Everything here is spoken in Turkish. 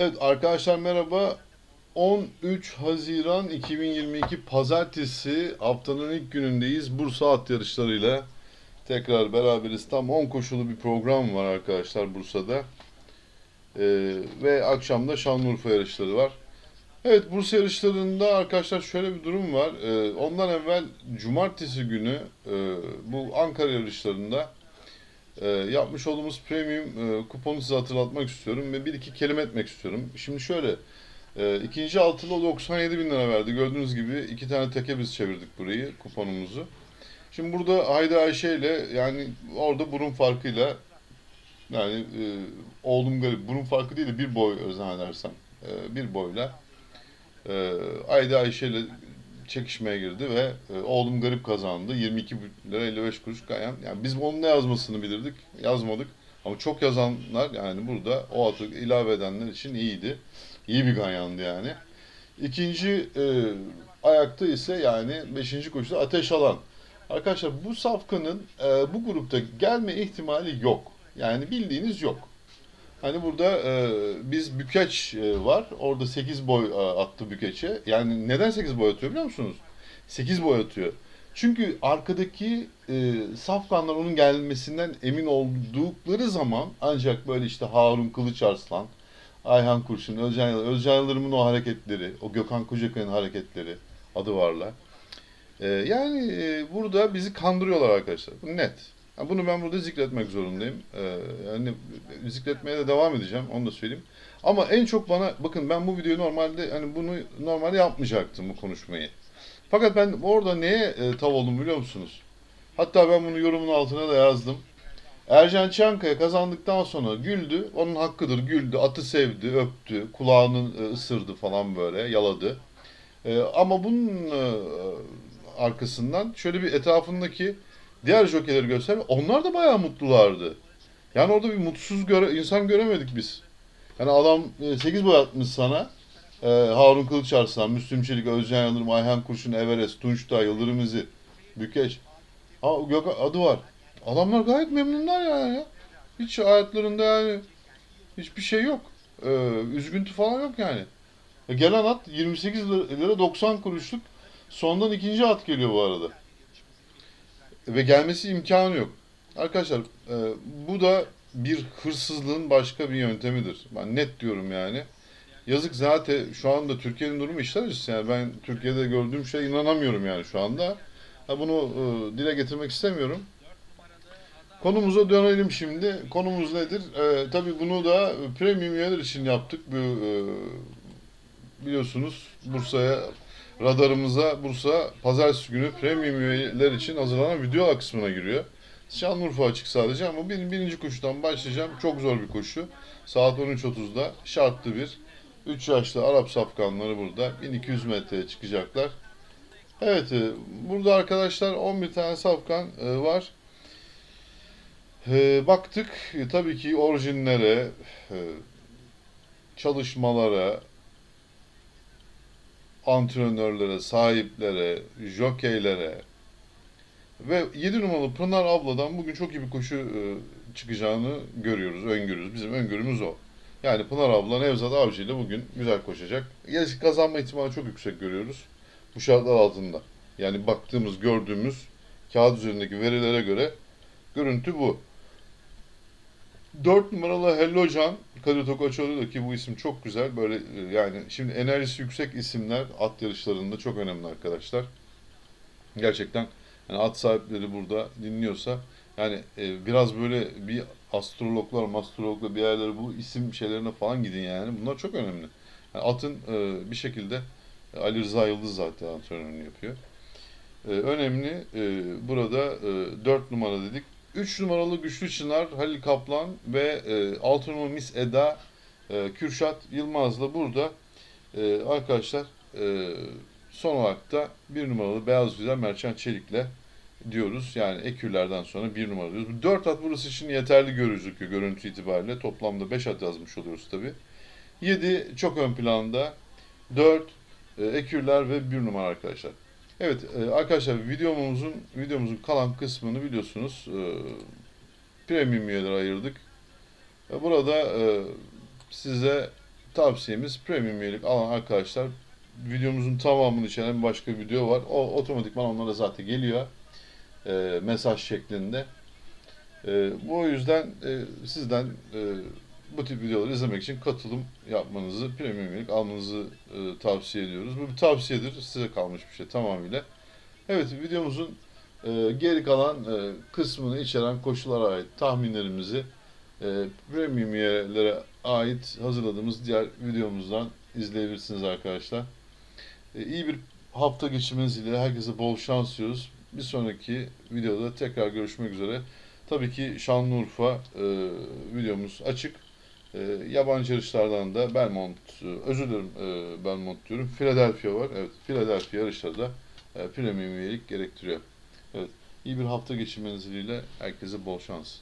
Evet arkadaşlar merhaba. 13 Haziran 2022 Pazartesi haftanın ilk günündeyiz. Bursa at yarışlarıyla tekrar beraberiz. Tam 10 koşulu bir program var arkadaşlar Bursa'da. Ee, ve akşamda Şanlıurfa yarışları var. Evet Bursa yarışlarında arkadaşlar şöyle bir durum var. Ee, ondan evvel Cumartesi günü e, bu Ankara yarışlarında e, yapmış olduğumuz premium e, kuponu size hatırlatmak istiyorum ve bir iki kelime etmek istiyorum. Şimdi şöyle, e, ikinci altılı o 97 bin lira verdi. Gördüğünüz gibi iki tane teke biz çevirdik burayı, kuponumuzu. Şimdi burada Haydi Ayşe ile yani orada burun farkıyla yani e, oğlum garip burun farkı değil de bir boy zannedersem e, bir boyla e, Haydi Ayşe ile çekişmeye girdi ve e, oğlum garip kazandı. 22 lira 55 kuruş kayan. Yani biz onun ne yazmasını bilirdik. Yazmadık. Ama çok yazanlar yani burada o atı ilave edenler için iyiydi. İyi bir ganyandı yani. İkinci e, ayakta ise yani 5. koşuda Ateş Alan. Arkadaşlar bu safkanın e, bu grupta gelme ihtimali yok. Yani bildiğiniz yok. Hani burada e, biz bükeç e, var. Orada 8 boy e, attı bükeçe. Yani neden 8 boy atıyor biliyor musunuz? 8 boy atıyor. Çünkü arkadaki e, safkanlar onun gelmesinden emin oldukları zaman ancak böyle işte Harun Kılıçarslan, Ayhan Kurşun, Özcan, Yıldırım- Özcan Yıldırım'ın o hareketleri, o Gökhan Kocakay'ın hareketleri adı varlar. E, yani e, burada bizi kandırıyorlar arkadaşlar. Bu net. Ha, Bunu ben burada zikretmek zorundayım. Ee, yani zikretmeye de devam edeceğim. Onu da söyleyeyim. Ama en çok bana bakın ben bu videoyu normalde hani bunu normalde yapmayacaktım bu konuşmayı. Fakat ben orada neye e, tav oldum biliyor musunuz? Hatta ben bunu yorumun altına da yazdım. Ercan Çankaya kazandıktan sonra güldü. Onun hakkıdır. Güldü, atı sevdi, öptü, kulağını e, ısırdı falan böyle, yaladı. E, ama bunun e, arkasından şöyle bir etrafındaki diğer jockeyleri göster. Onlar da bayağı mutlulardı. Yani orada bir mutsuz göre, insan göremedik biz. Yani adam 8 boy atmış sana. E, Harun Kılıçarslan, Müslüm Çelik, Özcan Yıldırım, Ayhan Kurşun, Everest, Tunç'ta, Yıldırım İzi, Bükeş. Ha, Gök adı var. Adamlar gayet memnunlar yani. ya. Hiç hayatlarında yani hiçbir şey yok. E, üzgüntü falan yok yani. E, gelen at 28 lira 90 kuruşluk. Sondan ikinci at geliyor bu arada ve gelmesi imkanı yok. Arkadaşlar e, bu da bir hırsızlığın başka bir yöntemidir. Ben net diyorum yani. Yazık zaten şu anda Türkiye'nin durumu işler acısı yani ben Türkiye'de gördüğüm şeye inanamıyorum yani şu anda. Ha, bunu e, dile getirmek istemiyorum. Konumuza dönelim şimdi. Konumuz nedir? E, tabii bunu da premium üyeler için yaptık. Bu e, biliyorsunuz Bursa'ya radarımıza Bursa pazartesi günü premium üyeler için hazırlanan video kısmına giriyor. Şanlıurfa açık sadece ama benim birinci koşudan başlayacağım. Çok zor bir koşu. Saat 13.30'da şartlı bir 3 yaşlı Arap safkanları burada 1200 metreye çıkacaklar. Evet e, burada arkadaşlar 11 tane safkan e, var. E, Baktık tabii ki orijinlere, çalışmalara, antrenörlere, sahiplere, jokeylere ve 7 numaralı Pınar abladan bugün çok iyi bir koşu e, çıkacağını görüyoruz, öngörüyoruz. Bizim öngörümüz o. Yani Pınar abla Nevzat Avcı ile bugün güzel koşacak. Gerçi kazanma ihtimali çok yüksek görüyoruz. Bu şartlar altında. Yani baktığımız, gördüğümüz kağıt üzerindeki verilere göre görüntü bu. 4 numaralı Hello Can Kadir Tokaçoğlu da ki bu isim çok güzel. Böyle e, yani şimdi enerjisi yüksek isimler at yarışlarında çok önemli arkadaşlar. Gerçekten yani at sahipleri burada dinliyorsa yani e, biraz böyle bir astrologlar, mastrologlar bir yerlere bu isim şeylerine falan gidin yani. Bunlar çok önemli. Yani atın e, bir şekilde e, Ali Rıza Yıldız zaten antrenörünü yapıyor. E, önemli e, burada e, 4 numara dedik. 3 numaralı Güçlü Çınar, Halil Kaplan ve e, 6 numaralı Miss Eda e, Kürşat Yılmaz'la burada e, arkadaşlar e, son olarak da 1 numaralı Beyaz Güzel Merçan Çelik'le diyoruz. Yani ekürlerden sonra 1 numara diyoruz. 4 at burası için yeterli gözüküyor görüntü itibariyle. Toplamda 5 at yazmış oluyoruz tabi. 7 çok ön planda. 4 e, ekürler ve 1 numara arkadaşlar. Evet e, arkadaşlar videomuzun videomuzun kalan kısmını biliyorsunuz e, premium üyeleri ayırdık. E, burada e, size tavsiyemiz premium üyelik alan arkadaşlar videomuzun tamamını içeren başka bir video var. O otomatikman onlara zaten geliyor. E, mesaj şeklinde. E, bu yüzden e, sizden e, bu tip videoları izlemek için katılım yapmanızı, premium üyelik almanızı e, tavsiye ediyoruz. Bu bir tavsiyedir. Size kalmış bir şey tamamıyla. Evet videomuzun e, geri kalan e, kısmını içeren koşullara ait tahminlerimizi e, premium üyelere ait hazırladığımız diğer videomuzdan izleyebilirsiniz arkadaşlar. E, iyi bir hafta geçirmeniz ile herkese bol şans diliyoruz. Bir sonraki videoda tekrar görüşmek üzere. Tabii ki Şanlıurfa e, videomuz açık. E, yabancı yarışlardan da Belmont, e, özür dilerim e, Belmont diyorum. Philadelphia var. Evet, Philadelphia yarışları da e, premium üyelik gerektiriyor. Evet, iyi bir hafta geçirmeniz dileğiyle herkese bol şans.